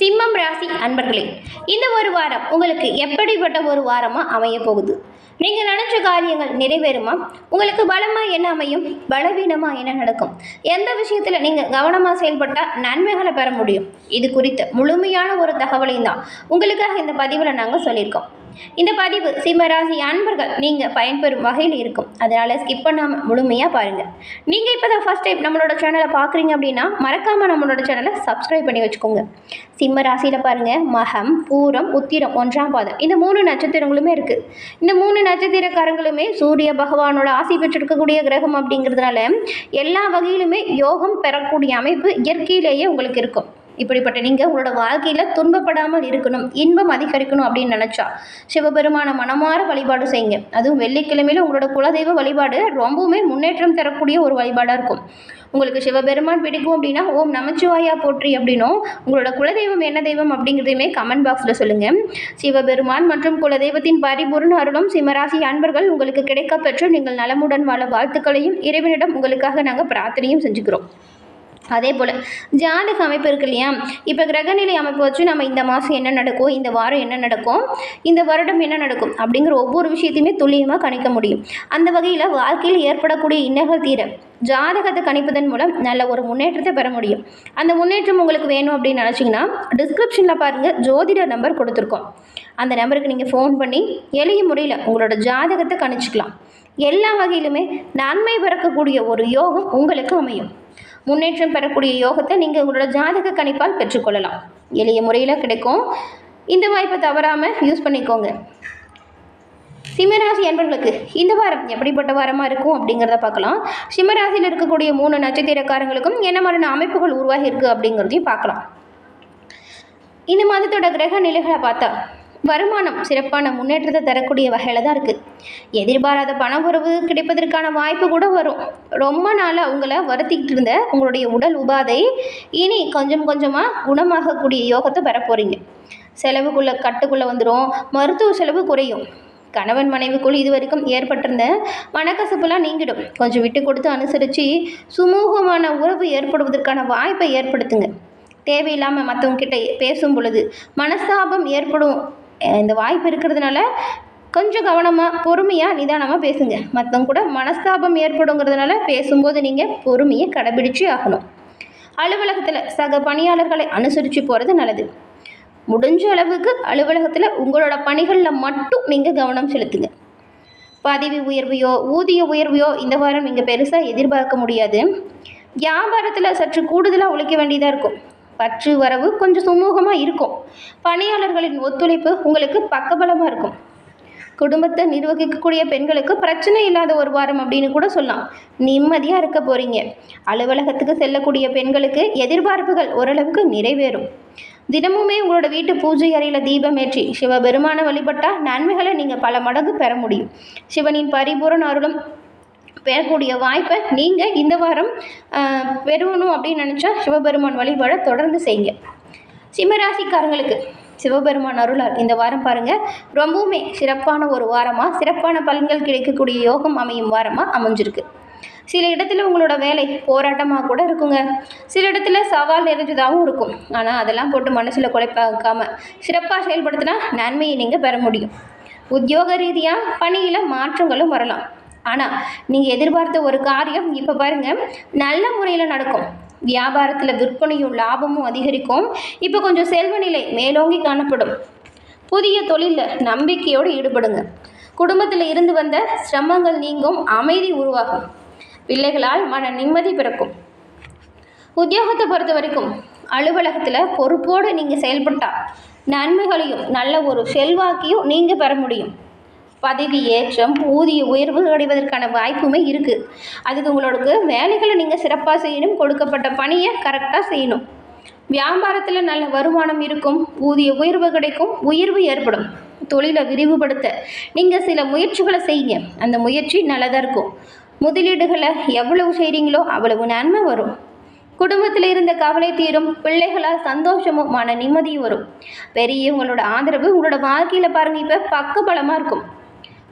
சிம்மம் ராசி அன்பர்களே இந்த ஒரு வாரம் உங்களுக்கு எப்படிப்பட்ட ஒரு வாரமாக அமைய போகுது நீங்கள் நினச்ச காரியங்கள் நிறைவேறுமா? உங்களுக்கு பலமாக என்ன அமையும்? பலவீனமாக என்ன நடக்கும்? எந்த விஷயத்தில் நீங்கள் கவனமாக செயல்பட்டால் நன்மைகளை பெற முடியும்? இது குறித்த முழுமையான ஒரு தகவலையும் தான் உங்களுக்காக இந்த பதிவில் நாங்கள் சொல்லியிருக்கோம். இந்த பதிவு சிம்மராசி அன்பர்கள் நீங்கள் பயன்பெறும் வகையில் இருக்கும். அதனால் ஸ்கிப் பண்ணாமல் முழுமையாக பாருங்கள் நீங்கள் இப்போ தான் ஃபஸ்ட் டைம் நம்மளோட சேனலை பார்க்குறீங்க அப்படின்னா மறக்காமல் நம்மளோட சேனலை சப்ஸ்கிரைப் பண்ணி வச்சுக்கோங்க. சிம்ம ராசியில் பாருங்கள் மகம் பூரம் உத்திரம் ஒன்றாம் பாதம். இந்த மூணு நட்சத்திரங்களுமே இருக்குது இந்த மூணு நட்சத்திரக்காரங்களுமே சூரிய பகவானோட ஆசை பெற்றிருக்கக்கூடிய கிரகம் அப்படிங்கிறதுனால எல்லா வகையிலுமே யோகம் பெறக்கூடிய அமைப்பு இயற்கையிலேயே உங்களுக்கு இருக்கும். இப்படிப்பட்ட நீங்கள் உங்களோட வாழ்க்கையில் துன்பப்படாமல் இருக்கணும் இன்பம் அதிகரிக்கணும் அப்படின்னு நினச்சா சிவபெருமான மனமாற வழிபாடு செய்யுங்க. அதுவும் வெள்ளிக்கிழமையில் உங்களோட குலதெய்வ வழிபாடு ரொம்பவுமே முன்னேற்றம் தரக்கூடிய ஒரு வழிபாடாக இருக்கும். உங்களுக்கு சிவபெருமான் பிடிக்கும் அப்படின்னா ஓம் நமச்சிவாயா போற்றி அப்படின்னும் உங்களோட குலதெய்வம் என்ன தெய்வம் அப்படிங்கிறதையுமே கமெண்ட் பாக்ஸில் சொல்லுங்கள் சிவபெருமான் மற்றும் குலதெய்வத்தின் பரிபூர்ண அருளும் சிம்மராசி அன்பர்கள் உங்களுக்கு கிடைக்கப் பெற்று நீங்கள் நலமுடன் வாழ வாழ்த்துக்களையும் இறைவனிடம் உங்களுக்காக நாங்கள் பிரார்த்தனையும் செஞ்சுக்கிறோம். அதே போல் ஜாதக அமைப்பு இருக்கு இல்லையா? இப்போ கிரகநிலை அமைப்பு வச்சு நம்ம இந்த மாதம் என்ன நடக்கும்? இந்த வாரம் என்ன நடக்கும்? இந்த வருடம் என்ன நடக்கும்? அப்படிங்கிற ஒவ்வொரு விஷயத்தையுமே துல்லியமாக கணிக்க முடியும். அந்த வகையில் வாழ்க்கையில் ஏற்படக்கூடிய இன்னகல் தீர ஜாதகத்தை கணிப்பதன் மூலம் நல்ல ஒரு முன்னேற்றத்தை பெற முடியும். அந்த முன்னேற்றம் உங்களுக்கு வேணும் அப்படின்னு நினச்சிங்கன்னா டிஸ்கிரிப்ஷனில் பாருங்கள் ஜோதிடர் நம்பர் கொடுத்துருக்கோம். அந்த நம்பருக்கு நீங்கள் ஃபோன் பண்ணி எளிய முறையில் உங்களோட ஜாதகத்தை கணிச்சிக்கலாம். எல்லா வகையிலுமே நன்மை பிறக்கக்கூடிய ஒரு யோகம் உங்களுக்கு அமையும். முன்னேற்றம் பெறக்கூடிய யோகத்தை நீங்கள் உங்களோட ஜாதக கணிப்பால் பெற்றுக்கொள்ளலாம். எளிய முறையில் கிடைக்கும். இந்த வாய்ப்பை தவறாமல் யூஸ் பண்ணிக்கோங்க. சிம்மராசி அன்பர்களுக்கு இந்த வாரம் எப்படிப்பட்ட வாரமாக இருக்கும் அப்படிங்கிறத பார்க்கலாம். சிம்மராசியில் இருக்கக்கூடிய மூணு நட்சத்திரக்காரங்களுக்கும் என்ன மாதிரியான அமைப்புகள் உருவாகி இருக்குது அப்படிங்கிறதையும் பார்க்கலாம். இந்த மாதத்தோட கிரக நிலைகளை பார்த்தா வருமானம் சிறப்பான முன்னேற்றத்தை தரக்கூடிய வகையில் தான் இருக்குது எதிர்பாராத பண உறவு கிடைப்பதற்கான வாய்ப்பு கூட வரும். ரொம்ப நாளாக உங்களை வருத்திக்கிட்டு இருந்த உங்களுடைய உடல் உபாதை இனி கொஞ்சம் கொஞ்சமாக குணமாகக்கூடிய யோகத்தை பெற போகிறீங்க செலவுக்குள்ளே கட்டுக்குள்ளே வந்துடும் மருத்துவ செலவு குறையும். கணவன் மனைவிக்குள் இது வரைக்கும் ஏற்பட்டிருந்த மனக்கசப்புலாம் நீங்கிடும். கொஞ்சம் விட்டு கொடுத்து அனுசரித்து சுமூகமான உறவு ஏற்படுவதற்கான வாய்ப்பை ஏற்படுத்துங்க. தேவையில்லாமல் மற்றவங்க கிட்ட பேசும் பொழுது மனஸ்தாபம் ஏற்படும். இந்த வாய்ப்பு இருக்கிறதுனால கொஞ்சம் கவனமாக பொறுமையாக நிதானமாக பேசுங்க. மற்றவங்க கூட மனஸ்தாபம் ஏற்படுங்கிறதுனால பேசும்போது நீங்கள் பொறுமையை கடைபிடிச்சு ஆகணும். அலுவலகத்தில் சக பணியாளர்களை அனுசரித்து போகிறது நல்லது. முடிஞ்ச அளவுக்கு அலுவலகத்தில் உங்களோட பணிகளில் மட்டும் நீங்கள் கவனம் செலுத்துங்க. பதவி உயர்வையோ ஊதிய உயர்வையோ இந்த வாரம் நீங்கள் பெருசாக எதிர்பார்க்க முடியாது. வியாபாரத்தில் சற்று கூடுதலாக உழைக்க வேண்டியதாக இருக்கும். பற்று வரவு கொஞ்சம் சுமூகமாக இருக்கும். பணியாளர்களின் ஒத்துழைப்பு உங்களுக்கு பக்கபலமாக இருக்கும். குடும்பத்தை நிர்வகிக்கக்கூடிய பெண்களுக்கு பிரச்சனை இல்லாத ஒரு வாரம் அப்படின்னு கூட சொல்லலாம். நிம்மதியாக இருக்க போகிறீங்க அலுவலகத்துக்கு செல்லக்கூடிய பெண்களுக்கு எதிர்பார்ப்புகள் ஓரளவுக்கு நிறைவேறும். தினமுமே உங்களோட வீட்டு பூஜை அறையில் தீபம் ஏற்றி சிவபெருமான வழிபட்டால் நன்மைகளை நீங்கள் பல மடங்கு பெற முடியும். சிவனின் பரிபூரண அருளும் பெறக்கூடிய வாய்ப்பை நீங்கள் இந்த வாரம் பெறணும் அப்படின்னு நினச்சா சிவபெருமான் வழிபாட தொடர்ந்து செய்யுங்க. சிம்மராசிக்காரங்களுக்கு சிவபெருமான் அருளால் இந்த வாரம் பாருங்கள் ரொம்பவுமே சிறப்பான ஒரு வாரமாக சிறப்பான பலன்கள் கிடைக்கக்கூடிய யோகம் அமையும் வாரமாக அமைஞ்சிருக்கு. சில இடத்துல உங்களோட வேலை போராட்டமாக கூட இருக்குங்க. சில இடத்துல சவால் நிறைஞ்சதாகவும் இருக்கும். ஆனால் அதெல்லாம் போட்டு மனசில் குழப்பாக்காம சிறப்பாக செயல்படுத்தினா நன்மையை நீங்கள் பெற முடியும். உத்தியோக ரீதியாக பணியில் மாற்றங்களும் வரலாம். ஆனால் நீங்கள் எதிர்பார்த்த ஒரு காரியம் இப்போ பாருங்கள் நல்ல முறையில் நடக்கும். வியாபாரத்தில் விற்பனையும் லாபமும் அதிகரிக்கும். இப்போ கொஞ்சம் செல்வ நிலை மேலோங்கி காணப்படும். புதிய தொழிலில் நம்பிக்கையோடு ஈடுபடுங்க. குடும்பத்தில் இருந்து வந்த சிரமங்கள் நீங்கும் அமைதி உருவாகும். பிள்ளைகளால் மன நிம்மதி பிறக்கும். உத்தியோகத்தை பொறுத்த வரைக்கும் அலுவலகத்தில் பொறுப்போடு நீங்கள் செயல்பட்டால் நன்மைகளையும் நல்ல ஒரு செல்வாக்கையும் நீங்கள் பெற முடியும். பதவி ஏற்றம் ஊதிய உயர்வு அடைவதற்கான வாய்ப்புமே இருக்குது அதுக்கு உங்களுக்கு வேலைகளை நீங்கள் சிறப்பாக செய்யணும் கொடுக்கப்பட்ட பணியை கரெக்டாக செய்யணும். வியாபாரத்தில் நல்ல வருமானம் இருக்கும் ஊதிய உயர்வு கிடைக்கும் உயர்வு ஏற்படும். தொழிலை விரிவுபடுத்த நீங்கள் சில முயற்சிகளை செய்யுங்க. அந்த முயற்சி நல்லதாக இருக்கும். முதலீடுகளை எவ்வளவு செய்கிறீங்களோ அவ்வளவு நன்மை வரும். குடும்பத்தில் இருந்த கவலை தீரும் பிள்ளைகளால் சந்தோஷமும் மன நிம்மதியும் வரும். பெரியவங்களோட ஆதரவு உங்களோட வாழ்க்கையில் பாருங்கள் இப்போ பக்கபலமாக இருக்கும்.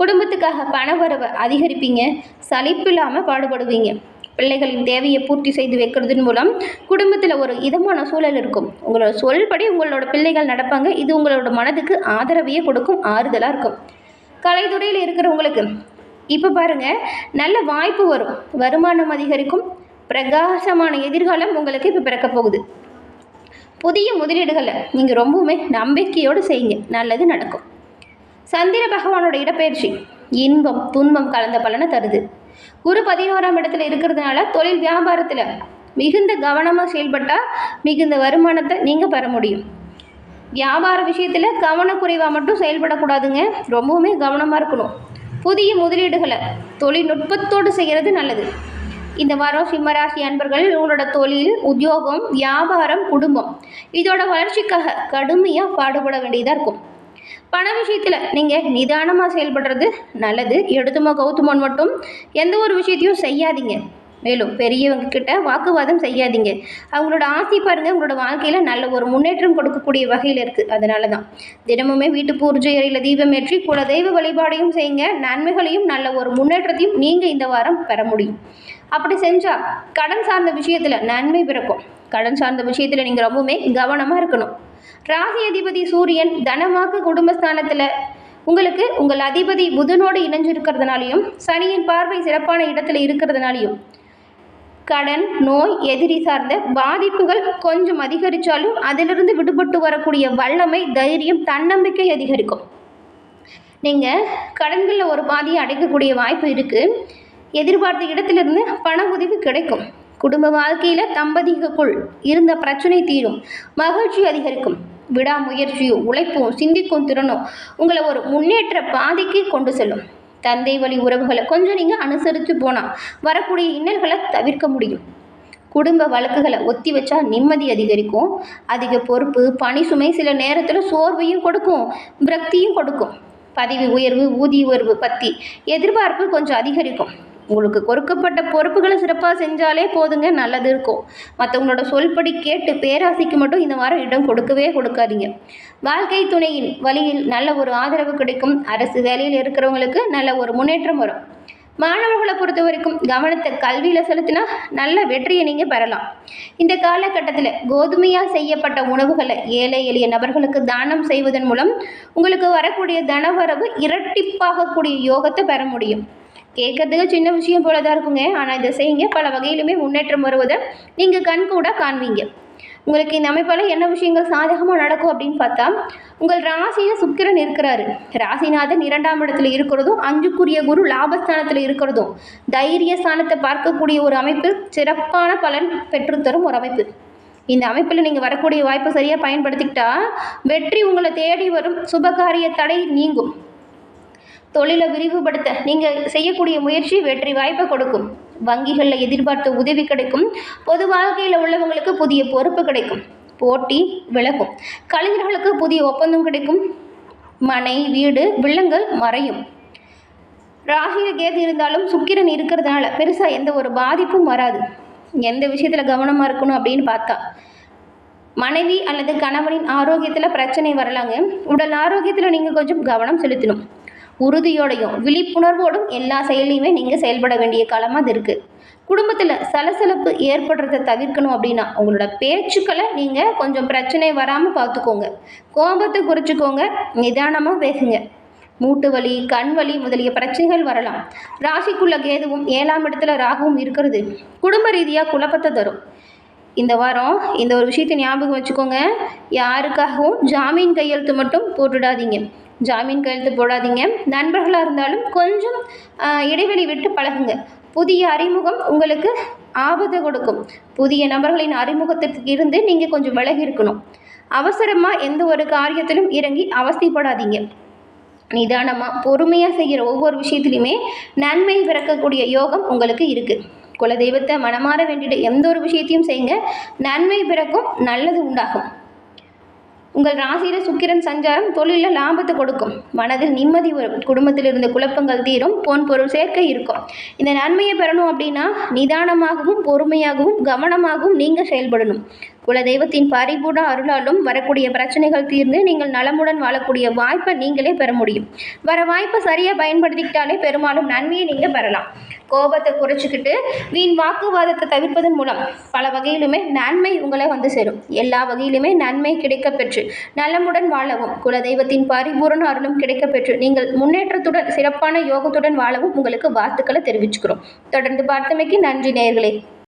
குடும்பத்துக்காக பண வரவை அதிகரிப்பீங்க. சலிப்பில்லாமல் பாடுபடுவீங்க. பிள்ளைகளின் தேவையை பூர்த்தி செய்து வைக்கிறதன் மூலம் குடும்பத்தில் ஒரு இதமான சூழல் இருக்கும். உங்களோட சொல்படி உங்களோட பிள்ளைகள் நடப்பாங்க. இது உங்களோட மனதுக்கு ஆதரவையே கொடுக்கும் ஆறுதலாக இருக்கும். கலைத்துறையில் இருக்கிறவங்களுக்கு இப்போ பாருங்க நல்ல வாய்ப்பு வரும். வருமானம் அதிகரிக்கும். பிரகாசமான எதிர்காலம் உங்களுக்கு இப்போ பிறக்க போகுது. புதிய முதலீடுகளை நீங்கள் ரொம்பவுமே நம்பிக்கையோடு செய்யுங்க. நல்லது நடக்கும். சந்திர பகவானோட இடப்பெயர்ச்சி இன்பம் துன்பம் கலந்த பலனை தருது. குரு பதினோராம் இடத்துல இருக்கிறதுனால தொழில் வியாபாரத்தில் மிகுந்த கவனமாக செயல்பட்டால் மிகுந்த வருமானத்தை நீங்கள் பெற முடியும். வியாபார விஷயத்தில் கவனக்குறைவாக மட்டும் செயல்படக்கூடாதுங்க. ரொம்பவுமே கவனமாக இருக்கணும். புதிய முதலீடுகளை தொழில்நுட்பத்தோடு செய்கிறது நல்லது. இந்த வாரம் சிம்மராசி அன்பர்கள் உங்களோட தொழில் உத்தியோகம் வியாபாரம் குடும்பம் இதோட வளர்ச்சிக்காக கடுமையாக பாடுபட வேண்டியதாக இருக்கும். பண விஷயத்தில் நீங்கள் நிதானமாக செயல்படுறது நல்லது. எடுத்துமோ கௌத்துமோன் மட்டும் எந்த ஒரு விஷயத்தையும் செய்யாதீங்க. மேலும் பெரியவங்க கிட்ட வாக்குவாதம் செய்யாதீங்க. அவங்களோட ஆசை பாருங்கள் உங்களோட வாழ்க்கையில் நல்ல ஒரு முன்னேற்றம் கொடுக்கக்கூடிய வகையில் இருக்குது அதனால தான் தினமுமே வீட்டு பூர்ஜை அறையில் தீபம் ஏற்றி குல தெய்வ வழிபாடையும் செய்யுங்க. நன்மைகளையும் நல்ல ஒரு முன்னேற்றத்தையும் நீங்கள் இந்த வாரம் பெற முடியும். அப்படி செஞ்சால் கடன் சார்ந்த விஷயத்தில் நன்மை பிறக்கும். கடன் சார்ந்த விஷயத்தில் நீங்கள் ரொம்பவுமே கவனமாக இருக்கணும். ராசி அதிபதி சூரியன் தனவாக்கு குடும்பஸ்தானத்தில். உங்களுக்கு உங்கள் அதிபதி புதனோடு இணைஞ்சிருக்கிறதுனாலையும் சனியின் பார்வை சிறப்பான இடத்துல இருக்கிறதுனாலையும் கடன் நோய் எதிரி சார்ந்த பாதிப்புகள் கொஞ்சம் அதிகரித்தாலும் அதிலிருந்து விடுபட்டு வரக்கூடிய வல்லமை தைரியம் தன்னம்பிக்கை அதிகரிக்கும். நீங்கள் கடன்களில் ஒரு பாதியை அடைக்கக்கூடிய வாய்ப்பு இருக்குது எதிர்பார்த்த இடத்திலிருந்து பண உதவி கிடைக்கும். குடும்ப வாழ்க்கையில் தம்பதிகளுக்குள் இருந்த பிரச்சனை தீரும். மகிழ்ச்சி அதிகரிக்கும். விடாமுயற்சியும் உழைப்பும் சிந்திக்கும் திறனும் உங்களை ஒரு முன்னேற்ற பாதைக்கு கொண்டு செல்லும். தந்தை வழி உறவுகளை கொஞ்சம் நீங்கள் அனுசரித்து போனால் வரக்கூடிய இன்னல்களை தவிர்க்க முடியும். குடும்ப வழக்குகளை ஒத்தி வச்சா நிம்மதி அதிகரிக்கும். அதிக பொறுப்பு பணி சுமை சில நேரத்தில் சோர்வையும் கொடுக்கும் விரக்தியும் கொடுக்கும். பதவி உயர்வு ஊதிய உயர்வு பற்றி எதிர்பார்ப்பு கொஞ்சம் அதிகரிக்கும். உங்களுக்கு கொடுக்கப்பட்ட பொறுப்புகளை சிறப்பாக செஞ்சாலே போதுங்க நல்லது இருக்கும். மற்றவங்களோட சொல்படி கேட்டு பேராசைக்கு மட்டும் இந்த வாரம் இடம் கொடுக்கவே கொடுக்காதீங்க. வாழ்க்கை துணையின் வழியில் நல்ல ஒரு ஆதரவு கிடைக்கும். அரசு வேலையில் இருக்கிறவங்களுக்கு நல்ல ஒரு முன்னேற்றம் வரும். மாணவர்களை பொறுத்த வரைக்கும் கவனத்தை கல்வியில் செலுத்தினா நல்ல வெற்றியை நீங்கள் பெறலாம். இந்த காலகட்டத்தில் கோதுமையாக செய்யப்பட்ட உணவுகளை ஏழை எளிய நபர்களுக்கு தானம் செய்வதன் மூலம் உங்களுக்கு வரக்கூடிய தனவரவு இரட்டிப்பாகக்கூடிய யோகத்தை பெற முடியும். கேட்கறதுக்கு சின்ன விஷயம் போல தான் இருக்குங்க. ஆனால் இதை செய்யுங்க. பல வகையிலுமே முன்னேற்றம் வருவதை நீங்கள் கண்கூட காண்பீங்க. உங்களுக்கு இந்த அமைப்பால் என்ன விஷயங்கள் சாதகமாக நடக்கும் அப்படின்னு பார்த்தா உங்கள் ராசியில் சுக்கிரன் இருக்கிறாரு. ராசிநாதன் இரண்டாம் இடத்துல இருக்கிறதும் அஞ்சுக்குரிய குரு லாபஸ்தானத்தில் இருக்கிறதும் தைரிய ஸ்தானத்தை பார்க்கக்கூடிய ஒரு அமைப்பு சிறப்பான பலன் பெற்றுத்தரும் ஒரு அமைப்பு. இந்த அமைப்பில் நீங்கள் வரக்கூடிய வாய்ப்பை சரியாக பயன்படுத்திக்கிட்டா வெற்றி உங்களை தேடி வரும். சுபகாரிய தடை நீங்கும். தொழிலை விரிவுபடுத்த நீங்கள் செய்யக்கூடிய முயற்சி வெற்றி வாய்ப்பை கொடுக்கும். வங்கிகளில் எதிர்பார்த்த உதவி கிடைக்கும். பொது வாழ்க்கையில் உள்ளவங்களுக்கு புதிய பொறுப்பு கிடைக்கும். போட்டி விலகும். கலைஞர்களுக்கு புதிய ஒப்பந்தம் கிடைக்கும். மனை வீடு வில்லங்கள் மறையும். ராசியில் கேது இருந்தாலும் சுக்கிரன் இருக்கிறதுனால பெருசாக எந்த ஒரு பாதிப்பும் வராது. எந்த விஷயத்தில் கவனமாக இருக்கணும் அப்படின்னு பார்த்தா மனைவி அல்லது கணவனின் ஆரோக்கியத்தில் பிரச்சனை வரலாங்க. உடல் ஆரோக்கியத்தில் நீங்கள் கொஞ்சம் கவனம் செலுத்தணும். உறுதியோடையும் விழிப்புணர்வோடும் எல்லா செயலையுமே நீங்கள் செயல்பட வேண்டிய காலமாக அது இருக்குது குடும்பத்தில் சலசலப்பு ஏற்படுறத தவிர்க்கணும் அப்படின்னா உங்களோட பேச்சுக்களை நீங்கள் கொஞ்சம் பிரச்சனை வராமல் பார்த்துக்கோங்க கோபத்தை குறைச்சிக்கோங்க நிதானமாக பேசுங்க. மூட்டு வலி கண் வலி முதலிய பிரச்சனைகள் வரலாம். ராசிக்குள்ள கேதுவும் ஏழாம் இடத்துல ராகுவும் இருக்கிறது. குடும்ப ரீதியாக குழப்பத்தை தரும். இந்த வாரம் இந்த ஒரு விஷயத்தை ஞாபகம் வச்சுக்கோங்க. யாருக்காகவும் ஜாமீன் கையெழுத்து மட்டும் போட்டுடாதீங்க. ஜாமீன் கையெழுத்து போடாதீங்க. நண்பர்களாக இருந்தாலும் கொஞ்சம் இடைவெளி விட்டு பழகுங்க. புதிய அறிமுகம் உங்களுக்கு ஆபத்தை கொடுக்கும். புதிய நபர்களின் அறிமுகத்திற்கு இருந்து நீங்கள் கொஞ்சம் விலகி இருக்கணும். அவசரமாக எந்த ஒரு காரியத்திலும் இறங்கி அவஸ்தைப்படாதீங்க. நிதானமாக பொறுமையாக செய்கிற ஒவ்வொரு விஷயத்துலையுமே நன்மை பிறக்கக்கூடிய யோகம் உங்களுக்கு இருக்குது குலதெய்வத்தை மனமாற வேண்டிட்டு எந்த ஒரு விஷயத்தையும் செய்யுங்க நன்மை பிறக்கும் நல்லது உண்டாகும். உங்கள் ராசியில் சுக்கிரன் சஞ்சாரம் தொழிலில் லாபத்தை கொடுக்கும். மனதில் நிம்மதி வரும் குடும்பத்தில் இருந்த குழப்பங்கள் தீரும் பொன் பொருள் சேர்க்கை இருக்கும். இந்த நன்மையை பெறணும் அப்படின்னா நிதானமாகவும் பொறுமையாகவும் கவனமாகவும் நீங்கள் செயல்படணும். குலதெய்வத்தின் பரிபூர்ண அருளாலும் வரக்கூடிய பிரச்சனைகள் தீர்ந்து நீங்கள் நலமுடன் வாழக்கூடிய வாய்ப்பை நீங்களே பெற முடியும். வர வாய்ப்பை சரியாக பயன்படுத்திக்கிட்டாலே பெரும்பாலும் நன்மையை நீங்கள் பெறலாம். கோபத்தை குறைச்சிக்கிட்டு வீண் வாக்குவாதத்தை தவிர்ப்பதன் மூலம் பல வகையிலுமே நன்மை உங்களை வந்து சேரும். எல்லா வகையிலுமே நன்மை கிடைக்க பெற்று நலமுடன் வாழவும் குலதெய்வத்தின் பரிபூரண அருளும் கிடைக்க பெற்று நீங்கள் முன்னேற்றத்துடன் சிறப்பான யோகத்துடன் வாழவும் உங்களுக்கு வாழ்த்துக்களை தெரிவிச்சுக்கிறோம். தொடர்ந்து பார்த்தமைக்கு நன்றி நேர்களே